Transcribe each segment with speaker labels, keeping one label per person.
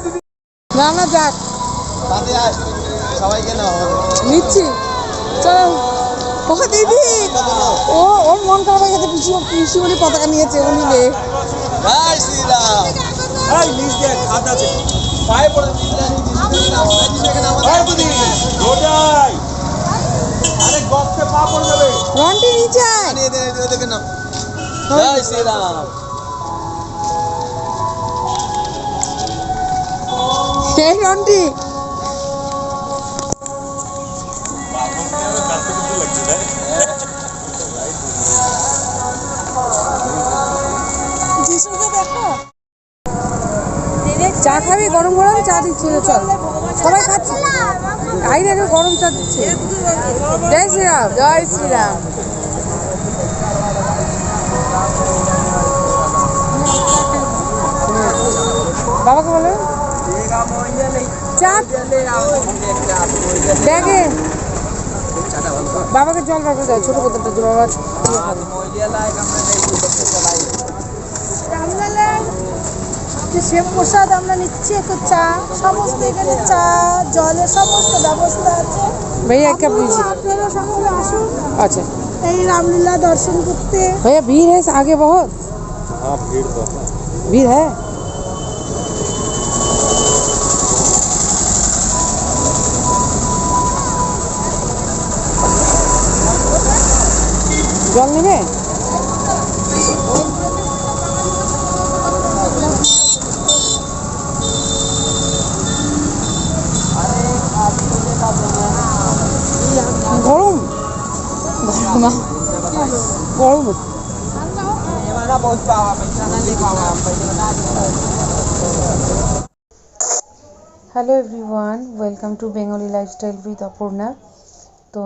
Speaker 1: দিদি। না না যাক।
Speaker 2: নাও।
Speaker 1: নিচ্ছি। চলো। ও দিদি। ও ওর মন খারাপ হয়ে গেছে পিসি পিসি বলে পতাকা নিয়েছে ও
Speaker 2: খাত আছে। পায়ে পড়ে আরে গপতে পা পড়ে যাবে।
Speaker 1: রন্টি নিচে
Speaker 2: দেখে নাও। জয় শ্রীরাম।
Speaker 1: চা খাবি গরম গরম চা দিচ্ছিল চল। সবাই খাচ্ছে। আই দেখো গরম চা দিচ্ছে। জয় শ্রীরাম। জয় শ্রীরাম। বাবাকে বলো চা ব্যাগে বাবাকে জল রাখো দাও ছোট বোতলটা দু বাবা
Speaker 3: যে শিব প্রসাদ আমরা নিচ্ছি একটু চা সমস্ত এখানে চা জলের সমস্ত ব্যবস্থা আছে
Speaker 1: भैया क्या
Speaker 3: আপনারা-
Speaker 1: लीजिए
Speaker 3: আপনারা সকলে আসুন
Speaker 1: अच्छा
Speaker 3: এই রামলীলা দর্শন করতে
Speaker 1: भैया भीड़ है आगे बहुत
Speaker 2: हाँ भीड़ तो है
Speaker 1: भीड़ है জল নেবে? গরম? গরম। গরম hello everyone welcome to Bengali lifestyle with Aparna তো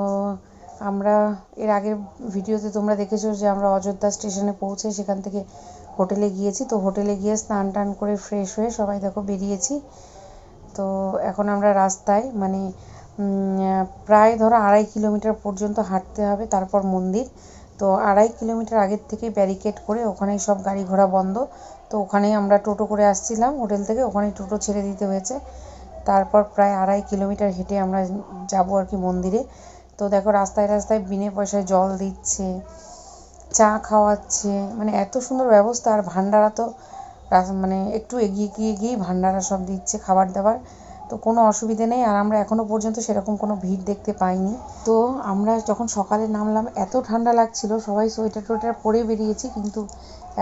Speaker 1: আমরা এর আগের ভিডিওতে তোমরা দেখেছ যে আমরা অযোধ্যা স্টেশনে পৌঁছে সেখান থেকে হোটেলে গিয়েছি। তো হোটেলে গিয়ে স্নান টান করে ফ্রেশ হয়ে সবাই দেখো বেরিয়েছি। তো এখন আমরা রাস্তায় মানে প্রায় ধরো আড়াই কিলোমিটার পর্যন্ত হাঁটতে হবে, তারপর মন্দির। তো আড়াই কিলোমিটার আগের থেকে ব্যারিকেড করে ওখানেই সব গাড়ি ঘোড়া বন্ধ। তো ওখানেই আমরা টোটো করে আসছিলাম, হোটেল থেকে ওখানেই টোটো ছেড়ে দিতে হয়েছে। তারপর প্রায় আড়াই কিলোমিটার হেঁটে আমরা যাব আর কি মন্দিরে। তো দেখো রাস্তায় রাস্তায় বিনে পয়সায় জল দিচ্ছে, চা খাওয়াচ্ছে মানে এত সুন্দর ব্যবস্থা। আর ভান্ডারা তো মানে একটু এগিয়ে গিয়ে গিয়েই ভান্ডারা সব দিচ্ছে খাবার দাবার। তো কোনো অসুবিধে নেই। আর আমরা এখনও পর্যন্ত সেরকম কোনো ভিড় দেখতে পাইনি। তো আমরা যখন সকালে নামলাম, এত ঠান্ডা লাগছিল, সবাই সোয়েটার টোয়েটার পরে বেরিয়েছি। কিন্তু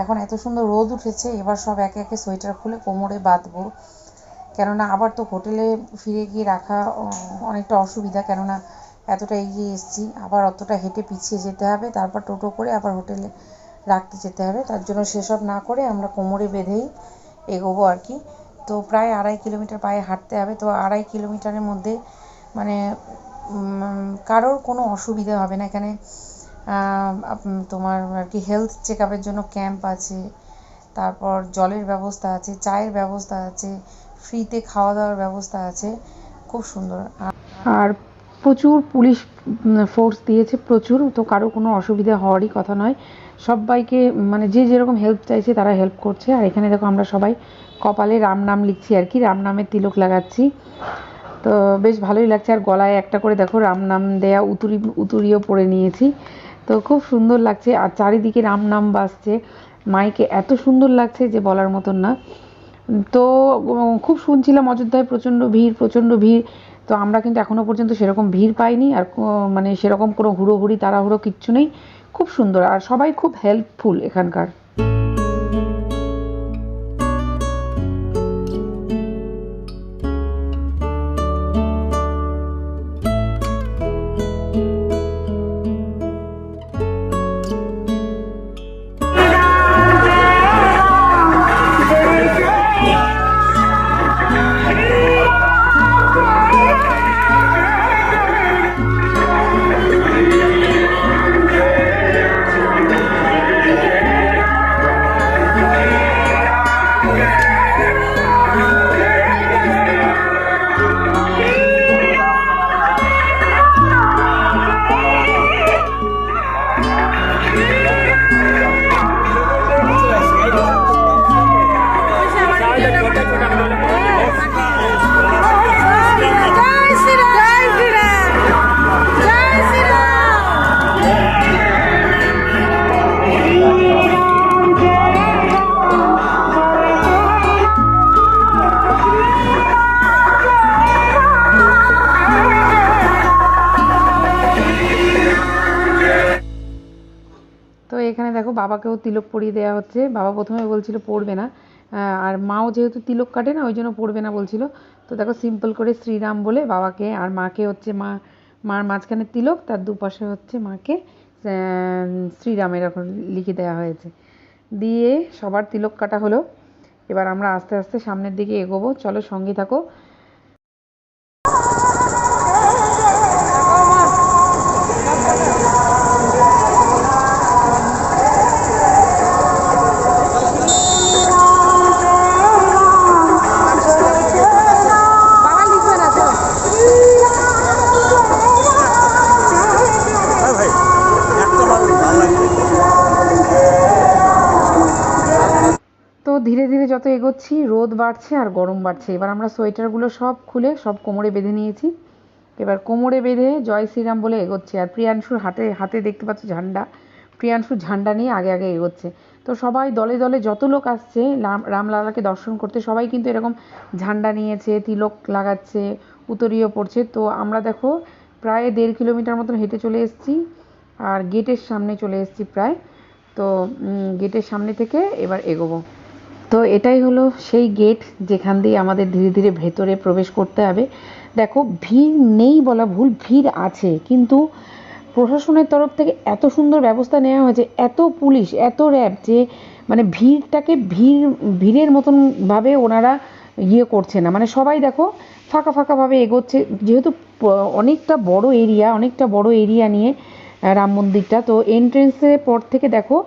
Speaker 1: এখন এত সুন্দর রোদ উঠেছে, এবার সব একে একে সোয়েটার খুলে কোমরে বাঁধবো। কেননা আবার তো হোটেলে ফিরে গিয়ে রাখা অনেকটা অসুবিধা। কেননা এতটা এগিয়ে এসেছি, আবার অতটা হেঁটে পিছিয়ে যেতে হবে, তারপর টোটো করে আবার হোটেলে রাখতে যেতে হবে, তার জন্য সেসব না করে আমরা কোমরে বেঁধেই এগোবো আর কি। তো প্রায় আড়াই কিলোমিটার পায়ে হাঁটতে হবে, তো আড়াই কিলোমিটারের মধ্যে মানে কারোর কোনো অসুবিধা হবে না। এখানে তোমার আর কি হেলথ চেক আপের জন্য ক্যাম্প আছে, তারপর জলের ব্যবস্থা আছে, চায়ের ব্যবস্থা আছে ফ্রিতে খাওয়া দাওয়ার ব্যবস্থা আছে, খুব সুন্দর। আর- আর প্রচুর পুলিশ ফোর্স দিয়েছে প্রচুর, তো কারও কোনো অসুবিধা হওয়ারই কথা নয়। সবাইকে মানে যে যেরকম হেল্প চাইছে তারা হেল্প করছে। আর এখানে দেখো আমরা সবাই কপালে রাম নাম লিখছি আর কি, রাম নামের তিলক লাগাচ্ছি। তো বেশ ভালোই লাগছে। আর গলায় একটা করে দেখো রাম নাম দেয়া উতুরি, উতুরিও পরে নিয়েছি। তো খুব সুন্দর লাগছে। আর চারিদিকে রাম নাম বাজছে। মাইকে এত সুন্দর লাগছে যে বলার মতন না। তো খুব শুনছিলাম অযোধ্যায় প্রচণ্ড ভিড় প্রচণ্ড ভিড়। তো আমরা কিন্তু এখনও পর্যন্ত সেরকম ভিড় পাইনি আর মানে সেরকম কোনো হুড়োহুড়ি, তাড়াহুড়ো কিচ্ছু নেই। খুব সুন্দর আর সবাই খুব হেল্পফুল এখানকার। বাবাকেও তিলক পরিয়ে দেওয়া হচ্ছে। বাবা প্রথমে বলছিল, পড়বে না। আর মাও যেহেতু তিলক কাটে না, ওই জন্য পড়বে না বলছিল। তো দেখো সিম্পল করে শ্রীরাম বলে বাবাকে আর মাকে হচ্ছে মা, মার মাঝখানে তিলক, তার দুপাশে হচ্ছে মাকে শ্রীরাম এরকম লিখে দেওয়া হয়েছে। দিয়ে সবার তিলক কাটা হলো। এবার আমরা আস্তে আস্তে সামনের দিকে এগোবো। চলো সঙ্গে থাকো। ধীরে ধীরে যত এগোচ্ছি, রোদ বাড়ছে আর গরম বাড়ছে। এবার আমরা সোয়েটারগুলো সব খুলে, সব কোমরে বেঁধে নিয়েছি। এবার কোমরে বেঁধে জয় শ্রীরাম বলে এগোচ্ছে আর প্রিয়াংশুর হাতে হাতে দেখতে পাচ্ছ ঝান্ডা। প্রিয়াংশুর ঝান্ডা নিয়ে আগে আগে এগোচ্ছে। তো সবাই দলে দলে যত লোক আসছে, রাম, রামলালাকে দর্শন করতে সবাই কিন্তু এরকম ঝান্ডা নিয়েছে, তিলক লাগাচ্ছে উতরিয়ে পড়ছে। তো আমরা দেখো প্রায় দেড় কিলোমিটার মতন হেঁটে চলে এসেছি আর গেটের সামনে চলে এসেছি প্রায়। তো গেটের সামনে থেকে এবার এগোবো। তো এটাই হলো সেই গেট যেখান দিয়ে আমাদের ধীরে ধীরে ভেতরে প্রবেশ করতে হবে। দেখো, ভিড় নেই বলা ভুল, ভিড় আছে, কিন্তু প্রশাসনের তরফ থেকে এত সুন্দর ব্যবস্থা নেওয়া হয়েছে, এত পুলিশ, এত র্যাব যে মানে ভিড়টাকে ভিড়, ভিড়ের মতন ভাবে ওনারা ইয়ে করছে না। মানে সবাই দেখো, ফাঁকা ফাঁকাভাবে এগোচ্ছে, যেহেতু অনেকটা বড় এরিয়া অনেকটা বড় এরিয়া নিয়ে রাম মন্দিরটা, তো এন্ট্রেন্সের পর থেকে দেখো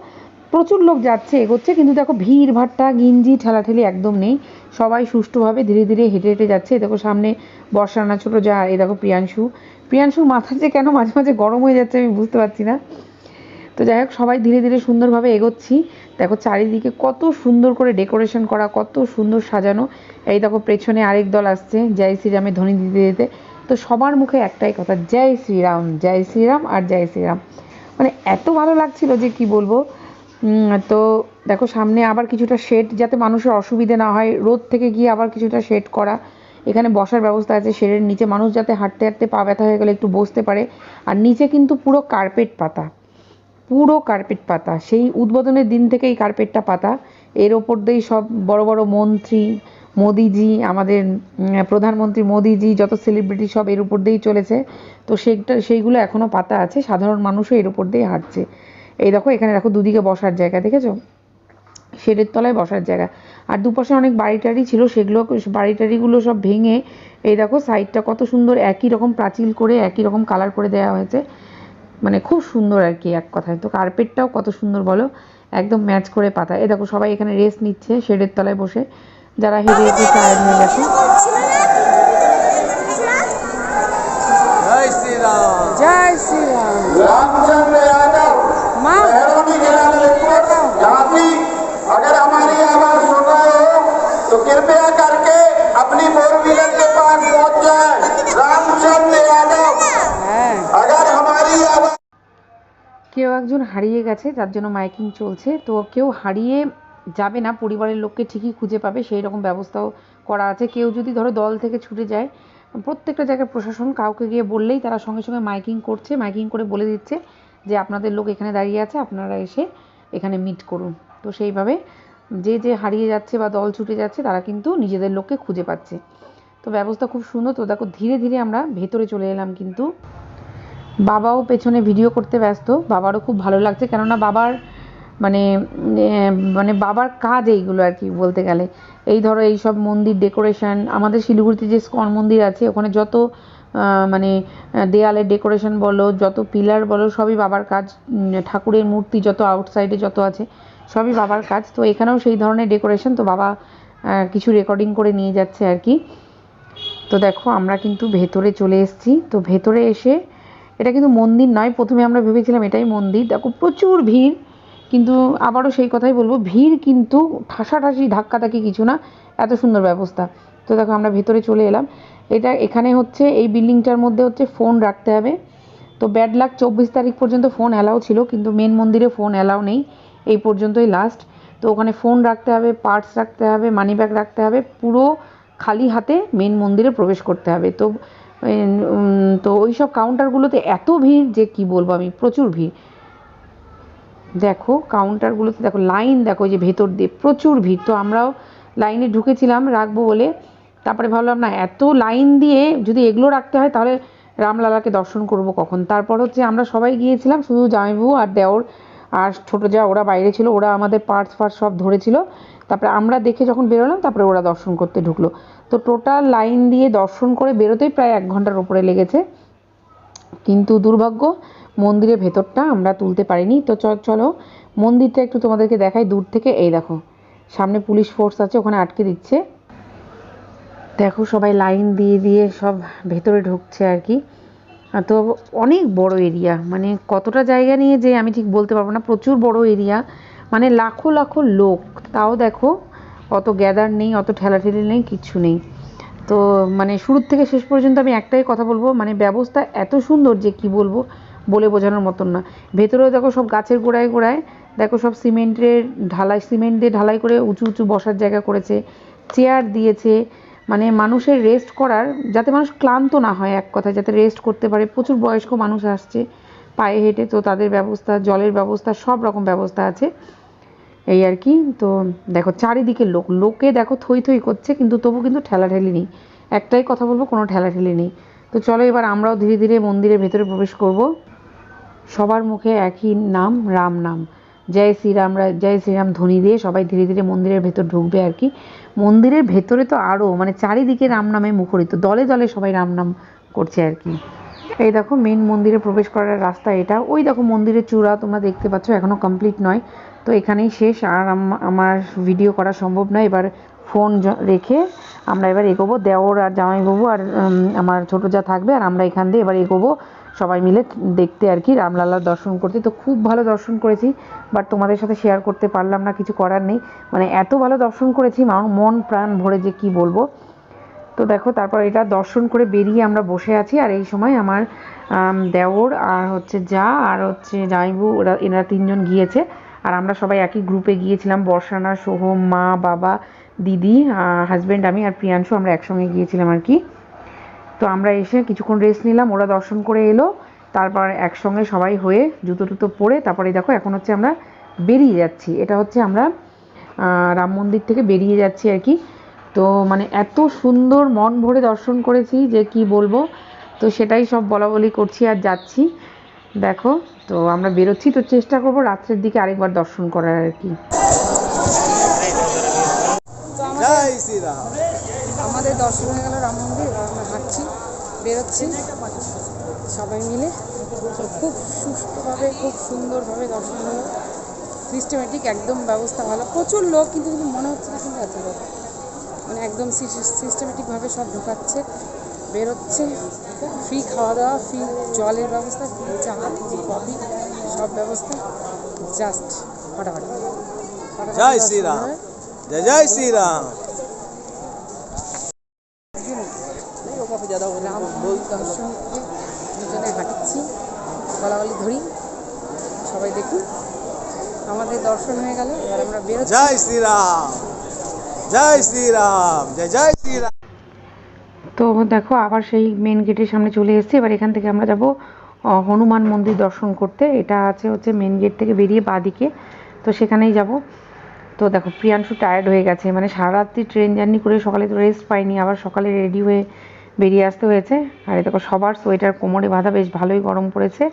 Speaker 1: প্রচুর লোক যাচ্ছে, এগোচ্ছে, কিন্তু দেখো ভিড়, ভাট্টা, গিঞ্জি, ঠেলাঠেলি একদম নেই। সবাই সুষ্ঠুভাবে ধীরে ধীরে হেঁটে হেঁটে যাচ্ছে। দেখো সামনে বর্ষানা ছোটো যা এই দেখো প্রিয়াংশু। প্রিয়াংশুর মাথা যে কেন মাঝে মাঝে গরম হয়ে যাচ্ছে আমি বুঝতে পারছি না। তো যাই হোক, সবাই ধীরে ধীরে সুন্দরভাবে এগোচ্ছি। দেখো চারিদিকে কত সুন্দর করে ডেকোরেশন করা, কত সুন্দর সাজানো। এই দেখো পেছনে আরেক দল আসছে, জয় শ্রীরামের ধ্বনি দিতে দিতে। তো সবার মুখে একটাই কথা, জয় শ্রীরাম জয় শ্রীরাম আর জয় শ্রীরাম। মানে এত ভালো লাগছিল যে কি বলব? তো দেখো, সামনে আবার কিছুটা শেড যাতে মানুষের অসুবিধে না হয়। রোদ থেকে গিয়ে আবার কিছুটা শেড করা। এখানে বসার ব্যবস্থা আছে শেডের নিচে। মানুষ যাতে হাঁটতে হাঁটতে পা ব্যথা হয়ে গেলে একটু বসতে পারে। আর নিচে কিন্তু পুরো কার্পেট পাতা। পুরো কার্পেট পাতা। সেই উদ্বোধনের দিন থেকেই কার্পেটটা পাতা। এর ওপর দিয়েই সব বড় বড় মন্ত্রী, মোদিজি, আমাদের প্রধানমন্ত্রী মোদিজি, যত সেলিব্রিটি সব এর উপর দিয়েই চলেছে। তো সেইটা সেইগুলো এখনও পাতা আছে। সাধারণ মানুষও এর উপর দিয়ে হাঁটছে। এই দেখো এখানে দেখো দুদিকে বসার জায়গা দেখেছ? শেডের তলায় বসার জায়গা। আর দুপাশে অনেক বাড়ি টাড়ি ছিল সেগুলো বাড়ি টাড়িগুলো সব ভেঙে এই দেখো সাইডটা কত সুন্দর একই রকম প্রাচীল করে একই রকম কালার করে দেওয়া হয়েছে। মানে খুব সুন্দর আর কি এক কথায়। তো কার্পেটটাও কত সুন্দর বলো একদম ম্যাচ করে পাতা। এই দেখো সবাই এখানে রেস্ট নিচ্ছে শেডের তলায় বসে। যারা হেঁটে হেঁটে টায়ার্ড হয়ে গেছে।
Speaker 2: জয় শ্রীরাম।
Speaker 1: জয় শ্রীরাম। কেউ একজন হারিয়ে গেছে, যার জন্য মাইকিং চলছে। তো কেউ হারিয়ে যাবে না, পরিবারের লোককে ঠিকই খুঁজে পাবে, সেই রকম ব্যবস্থাও করা আছে। কেউ যদি ধরো দল থেকে ছুটে যায়, প্রত্যেকটা জায়গায় প্রশাসন কাউকে গিয়ে বললেই তারা সঙ্গে সঙ্গে মাইকিং করছে, মাইকিং করে বলে দিচ্ছে যে আপনাদের লোক এখানে দাঁড়িয়ে আছে, আপনারা এসে এখানে মিট করুন। তো সেইভাবে যে যে হারিয়ে যাচ্ছে বা দল ছুটে যাচ্ছে, তারা কিন্তু নিজেদের লোককে খুঁজে পাচ্ছে। তো ব্যবস্থা খুব সুন্দর। তো দেখো, ধীরে ধীরে আমরা ভেতরে চলে এলাম কিন্তু বাবাও পেছনে ভিডিও করতে ব্যস্ত। বাবারও খুব ভালো লাগছে কেননা বাবার মানে মানে বাবার কাজ এইগুলো আর কি বলতে গেলে। এই ধরো এই সব মন্দির ডেকোরেশন আমাদের শিলিগুড়িতে যে স্কন মন্দির আছে ওখানে যত মানে আহ, দেয়ালের ডেকোরেশন বলো যত পিলার বলো সবই বাবার কাজ। ঠাকুরের মূর্তি যত আউটসাইডে যত আছে সবই বাবার কাজ। তো এখানেও সেই ধরনের ডেকোরেশন তো বাবা কিছু রেকর্ডিং করে নিয়ে যাচ্ছে আর কি। তো দেখো আমরা কিন্তু ভেতরে চলে এসেছি। তো ভেতরে এসে এটা কিন্তু মন্দির নয়, প্রথমে আমরা ভেবেছিলাম এটাই মন্দির। দেখো, প্রচুর ভিড়, কিন্তু আবারও সেই কথাই বলব, ভিড় কিন্তু ঠাসাঠাসি, ধাক্কাধাক্কি কিছু না, এত সুন্দর ব্যবস্থা। তো দেখো, আমরা ভেতরে চলে এলাম। এটা এখানে হচ্ছে, এই বিল্ডিংটার মধ্যে হচ্ছে ফোন রাখতে হবে। তো ব্যাড লাক, চব্বিশ তারিখ পর্যন্ত ফোন অ্যালাউ ছিল, কিন্তু মেন মন্দিরে ফোন অ্যালাউ নেই। এই পর্যন্তই লাস্ট তো ওখানে ফোন রাখতে হবে পার্টস রাখতে হবে মানি ব্যাগ রাখতে হবে, পুরো খালি হাতে মেন মন্দিরে প্রবেশ করতে হবে। তো তো ওই সব কাউন্টারগুলোতে এত ভিড় যে কি বলব আমি, প্রচুর ভিড়। দেখো কাউন্টারগুলোতে দেখো লাইন দেখো যে ভেতর দিয়ে প্রচুর ভিড়। তো আমরাও লাইনে ঢুকেছিলাম, রাখব বলে। তারপরে ভাবলাম, না, এত লাইন দিয়ে যদি এগুলো রাখতে হয়, তাহলে রামলালাকে দর্শন করব কখন? তারপর হচ্ছে আমরা সবাই গিয়েছিলাম, শুধু জামাইবাবু আর দেওর। আর ছোটো যা ওরা বাইরে ছিল, ওরা আমাদের পার্টস ফার্টস সব ধরেছিল। তারপরে আমরা দেখে যখন বেরোলাম, তারপরে ওরা দর্শন করতে ঢুকলো। তো টোটাল লাইন দিয়ে দর্শন করে বেরোতেই প্রায় এক ঘণ্টার উপরে লেগেছে। কিন্তু দুর্ভাগ্য, মন্দিরের ভেতরটা আমরা তুলতে পারিনি। তো চলো, মন্দিরটা একটু তোমাদেরকে দেখাই দূর থেকে। এই দেখো, সামনে পুলিশ ফোর্স আছে, ওখানে আটকে দিচ্ছে। দেখো সবাই লাইন দিয়ে দিয়ে সব ভেতরে ঢুকছে আর কি। তো অনেক বড় এরিয়া মানে কতটা জায়গা নিয়ে যে আমি ঠিক বলতে পারব না, প্রচুর বড় এরিয়া মানে লাখো লাখো লোক, তাও দেখো অত গ্যাদার নেই, অত ঠেলাঠেলি নেই, কিচ্ছু নেই। তো মানে শুরুর থেকে শেষ পর্যন্ত আমি একটাই কথা বলব মানে ব্যবস্থা এত সুন্দর যে কি বলব, বলে বোঝানোর মতন না। ভেতরেও দেখো সব গাছের গোড়ায় গোড়ায়, দেখো সব সিমেন্টের ঢালাই, সিমেন্ট দিয়ে ঢালাই করে উঁচু উঁচু বসার জায়গা করেছে, চেয়ার দিয়েছে মানে মানুষের রেস্ট করার, যাতে মানুষ ক্লান্ত না হয় এক কথায়, যাতে রেস্ট করতে পারে। প্রচুর বয়স্ক মানুষ আসছে পায়ে হেঁটে, তো তাদের ব্যবস্থা, জলের ব্যবস্থা, সব রকম ব্যবস্থা আছে। এই আর কি, তো দেখো চারিদিকে লোক, লোকে দেখো থই থই করছে, কিন্তু তবু কিন্তু ঠেলাঠেলি নেই। একটাই কথা বলব, কোনো ঠেলাঠেলি নেই। তো চলো এবার আমরাও ধীরে ধীরে মন্দিরের ভেতরে প্রবেশ করব। সবার মুখে একই নাম, রাম নাম। জয় শ্রীরাম জয় শ্রীরাম ধ্বনি দিয়ে সবাই ধীরে ধীরে মন্দিরের ভেতর ঢুকবে আর কি। মন্দিরের ভেতরে তো আরও মানে চারিদিকে রাম নামে মুখরিত, দলে দলে সবাই রাম নাম করছে আর কি। এই দেখো মেন মন্দিরে প্রবেশ করার রাস্তা এটা। ওই দেখো, মন্দিরের চূড়া তোমরা দেখতে পাচ্ছ এখনও কমপ্লিট নয়। তো এখানেই শেষ, আর আম- আমার ভিডিও করা সম্ভব নয়। এবার ফোন রেখে আমরা এবার এগোবো, দেওর আর জামাইবাবু আর আমার ছোটো যা থাকবে, আর আমরা এখান দিয়ে এবার এগোবো। সবাই মিলে দেখতে আর কি রামলালার দর্শন করতে। তো খুব ভালো দর্শন করেছি বাট তোমাদের সাথে শেয়ার করতে পারলাম না কিছু করার নেই। মানে এত ভালো দর্শন করেছি মা- মন প্রাণ ভরে যে কি বলব। তো দেখো তারপর এটা দর্শন করে বেরিয়ে আমরা বসে আছি আর এই সময় আমার আম, দেওর আর হচ্ছে যা আর হচ্ছে জামাইবু ওরা এনারা তিনজন গিয়েছে। আর আমরা সবাই একই গ্রুপে গিয়েছিলাম বর্ষানা সোহম মা বাবা দিদি হাজব্যান্ড আমি আর প্রিয়াংশু আমরা একসঙ্গে গিয়েছিলাম আর কি। তো আমরা এসে কিছুক্ষণ রেস্ট নিলাম ওরা দর্শন করে এলো তারপর একসঙ্গে সবাই হয়ে জুতো টুতো পরে তারপরে দেখো এখন হচ্ছে আমরা বেরিয়ে যাচ্ছি। এটা হচ্ছে আমরা আহ, রাম মন্দির থেকে বেরিয়ে যাচ্ছি আর কি। তো মানে এত সুন্দর মন ভরে দর্শন করেছি যে কি বলব। তো সেটাই সব বলা বলি করছি আর যাচ্ছি। দেখো তো আমরা বেরোচ্ছি তো চেষ্টা করব রাত্রের দিকে আরেকবার দর্শন করার আর কি।
Speaker 3: আমাদের দর্শন হয়ে গেল রাম মন্দির আমরা হাঁটছি। বেরোচ্ছি। সবাই মিলে খুব সুস্থভাবে খুব সুন্দরভাবে দর্শন হলো। সিস্টেমেটিক একদম ব্যবস্থা ভালো। প্রচুর লোক কিন্তু কিন্তু মনে হচ্ছে না কিন্তু এত লোক। মানে একদম সিস্টেমেটিকভাবে সব ঢোকাচ্ছে বেরোচ্ছে। ফ্রি খাওয়া দাওয়া ফ্রি জলের ব্যবস্থা ফ্রি চা ফ্রি কফি সব ব্যবস্থা। জাস্ট ফাটাফাটি।
Speaker 2: জয় শ্রীরাম। জয় জয় শ্রীরাম
Speaker 3: রাম দর্শন করে দুজনে হাঁটছি গলাগলি ধরি সবাই দেখুন আমাদের দর্শন হয়ে গেল এবার আমরা বেরোচ্ছি।
Speaker 2: জয় শ্রীরাম জয় শ্রীরাম জয় জয় শ্রীরাম।
Speaker 1: তো দেখো আবার সেই মেন গেটের সামনে চলে এসেছি এবার এখান থেকে আমরা যাব হনুমান মন্দির দর্শন করতে। এটা আছে হচ্ছে মেন গেট থেকে বেরিয়ে বাঁদিকে তো সেখানেই যাব। তো দেখো প্রিয়াংশু টায়ার্ড হয়ে গেছে মানে সারা রাত্রি ট্রেন জার্নি করে সকালে তো রেস্ট পাইনি আবার সকালে রেডি হয়ে বেরিয়ে আসতে হয়েছে। আর এই দেখো সবার সোয়েটার কোমরে বাঁধা বেশ ভালোই গরম পড়েছে।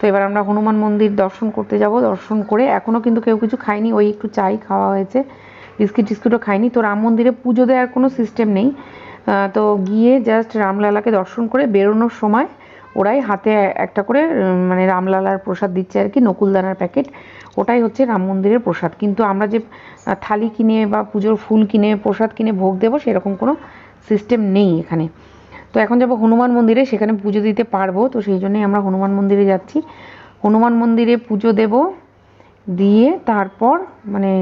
Speaker 1: তো এবার আমরা হনুমান মন্দির দর্শন করতে যাব। দর্শন করে এখনও কিন্তু কেউ কিছু খাইনি ওই একটু চাই খাওয়া হয়েছে। বিস্কিট টিস্কিটও খাইনি তো রাম মন্দিরে পুজো দেওয়ার কোনো সিস্টেম নেই। তো গিয়ে জাস্ট রামলালাকে দর্শন করে বেরোনোর সময় ওরাই হাতে একটা করে মানে রামলালার প্রসাদ দিচ্ছে আর কি, নকুলদানার প্যাকেট। ওটাই হচ্ছে রাম মন্দিরের প্রসাদ। কিন্তু আমরা যে থালি কিনে বা পুজোর ফুল কিনে, প্রসাদ কিনে ভোগ দেবো সেরকম কোনো সিস্টেম নেই এখানে। তো এখন যাব হনুমান মন্দিরে, সেখানে পুজো দিতে পারব, তো সেই জন্যই আমরা হনুমান মন্দিরে যাচ্ছি। হনুমান মন্দিরে পুজো দেব, দিয়ে তারপর মানে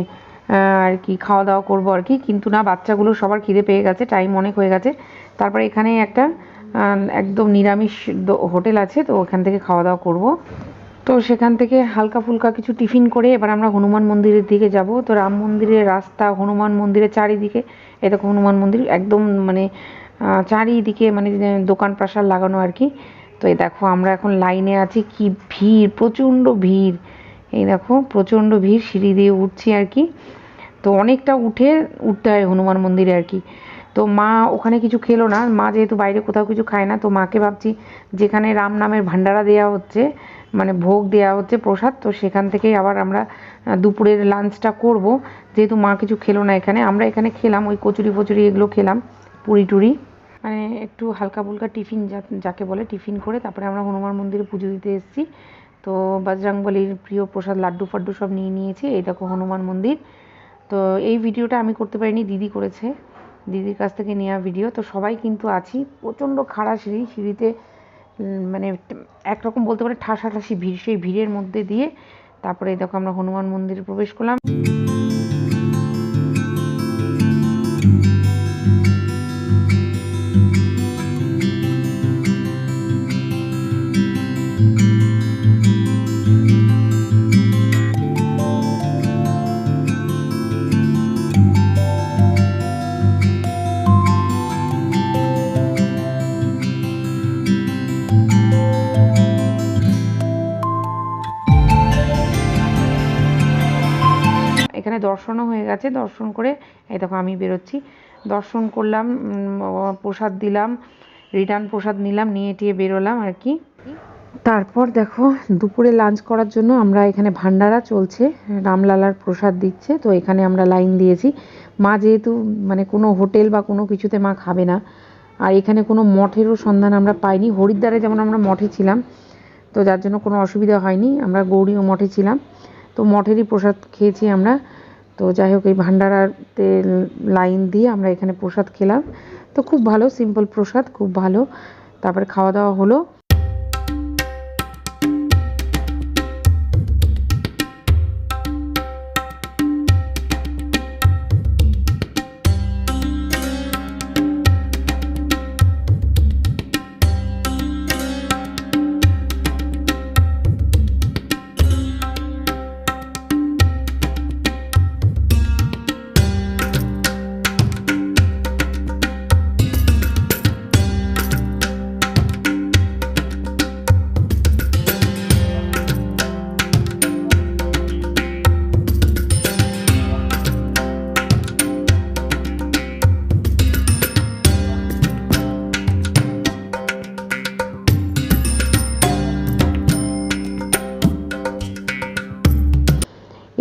Speaker 1: আর কি খাওয়া দাওয়া করব আর কি। কিন্তু না, বাচ্চাগুলো সবার খিদে পেয়ে গেছে টাইম অনেক হয়ে গেছে। তারপরে এখানে একটা একদম নিরামিষ হোটেল আছে, তো ওখান থেকে খাওয়া দাওয়া করব। তো সেখান থেকে হালকা ফুলকা কিছু টিফিন করে এবার আমরা হনুমান মন্দিরের দিকে যাব। তো রাম মন্দিরের রাস্তা, হনুমান মন্দিরের চারিদিকে, এরকম হনুমান মন্দির, একদম মানে চারিদিকে মানে দোকান প্রাসার লাগানো আর কি। তো এই দেখো, আমরা এখন লাইনে আছি, কি ভিড়, প্রচণ্ড ভিড়। এই দেখো, প্রচণ্ড ভিড়, সিঁড়ি দিয়ে উঠছি আর কি। তো অনেকটা উঠে উঠতে হয় হনুমান মন্দিরে আর কি। তো মা ওখানে কিছু খেলো না, মা যেহেতু বাইরে কোথাও কিছু খায় না, তো মাকে ভাবছি যেখানে রাম নামের ভান্ডারা দেওয়া হচ্ছে মানে ভোগ দেওয়া হচ্ছে প্রসাদ, তো সেখান থেকেই আবার আমরা দুপুরের লাঞ্চটা করব। যেহেতু মা কিছু খেলো না এখানে, আমরা এখানে খেলাম, ওই কচুরি ফচুরি এগুলো খেলাম, পুরি টুরি। মানে একটু হালকা ফুলকা টিফিন যাকে বলে টিফিন করে তারপরে আমরা হনুমান মন্দিরে পুজো দিতে এসেছি। তো বজরংবলির প্রিয় প্রসাদ, লাড্ডু ফাড্ডু সব নিয়ে নিয়েছি। এই দেখো হনুমান মন্দির। তো এই ভিডিওটা আমি করতে পারিনি, দিদি করেছে। দিদির কাছ থেকে নেওয়া ভিডিও। তো সবাই কিন্তু আছি। প্রচণ্ড খাড়া সিঁড়ি, সিঁড়িতে মানে একরকম বলতে পারে ঠাসাঠাসি ভিড়। সেই ভিড়ের মধ্যে দিয়ে তারপরে দেখো আমরা হনুমান মন্দিরে প্রবেশ করলাম। দর্শনও হয়ে গেছে। দর্শন করে, এই দেখো আমি বেরোচ্ছি। দর্শন করলাম প্রসাদ দিলাম, রিটার্ন প্রসাদ নিলাম, নিয়ে টিয়ে বেরোলাম আর কি। তারপর দেখো, দুপুরে লাঞ্চ করার জন্য আমরা এখানে ভান্ডারা চলছে, রামলালার প্রসাদ দিচ্ছে, তো এখানে আমরা লাইন দিয়েছি। মা যেহেতু মানে কোনো হোটেল বা কোনো কিছুতে মা খাবে না, আর এখানে কোনো মঠেরও সন্ধান আমরা পাইনি। হরিদ্বারে যেমন আমরা মঠে ছিলাম, তো যার জন্য কোনো অসুবিধা হয়নি। আমরা গৌরীয় মঠে ছিলাম, তো মঠেরই প্রসাদ খেয়েছি আমরা। তো যাই হোক, এই ভান্ডারাতে লাইন দিয়ে আমরা এখানে প্রসাদ খেলাম। তো খুব ভালো সিম্পল প্রসাদ, খুব ভালো। তারপরে খাওয়া দাওয়া হলো।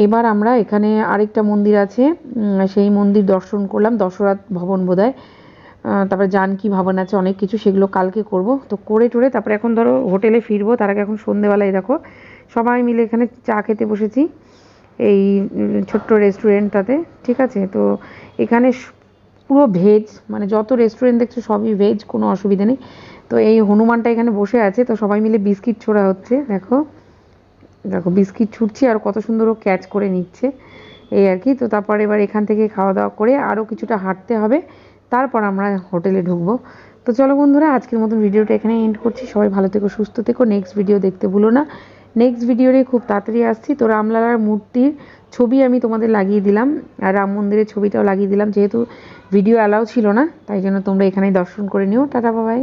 Speaker 1: এবার আমরা এখানে আরেকটা মন্দির আছে। সেই মন্দির দর্শন করলাম, দশরথ ভবন বোধহয়। তারপরে জানকী ভবন আছে, অনেক কিছু সেগুলো কালকে করব। তো করে টোরে, তারপরে এখন ধরো হোটেলে ফিরবো, তার আগে এখন সন্ধেবেলায় দেখো। সবাই মিলে এখানে চা খেতে বসেছি, এই ছোট্ট রেস্টুরেন্টটাতে, ঠিক আছে? তো এখানে পুরো ভেজ মানে যত রেস্টুরেন্ট দেখছ সবই ভেজ, কোনো অসুবিধা নেই। তো এই হনুমানটা এখানে বসে আছে, তো সবাই মিলে বিস্কিট ছোড়া হচ্ছে, দেখো। দেখো বিস্কিট ছুটছি আর কত সুন্দর ও ক্যাচ করে নিচ্ছে। এই আর কি, তো তারপর এবার এখান থেকে খাওয়া দাওয়া করে আরও কিছুটা হাঁটতে হবে, তারপর আমরা হোটেলে ঢুকবো। তো চলো বন্ধুরা, আজকের মতন ভিডিওটা এখানে এন্ড করছি। সবাই ভালো থেকো, সুস্থ থেকো নেক্সট ভিডিও দেখতে ভুলো না। নেক্সট ভিডিওরে খুব তাড়াতাড়ি আসছি। তো রামলালার মূর্তির ছবি আমি তোমাদের লাগিয়ে দিলাম, আর রাম মন্দিরের ছবিটাও লাগিয়ে দিলাম, যেহেতু ভিডিও অ্যালাউ ছিল না, তাই জন্য তোমরা এখানেই দর্শন করে নিও। টাটা বাবাই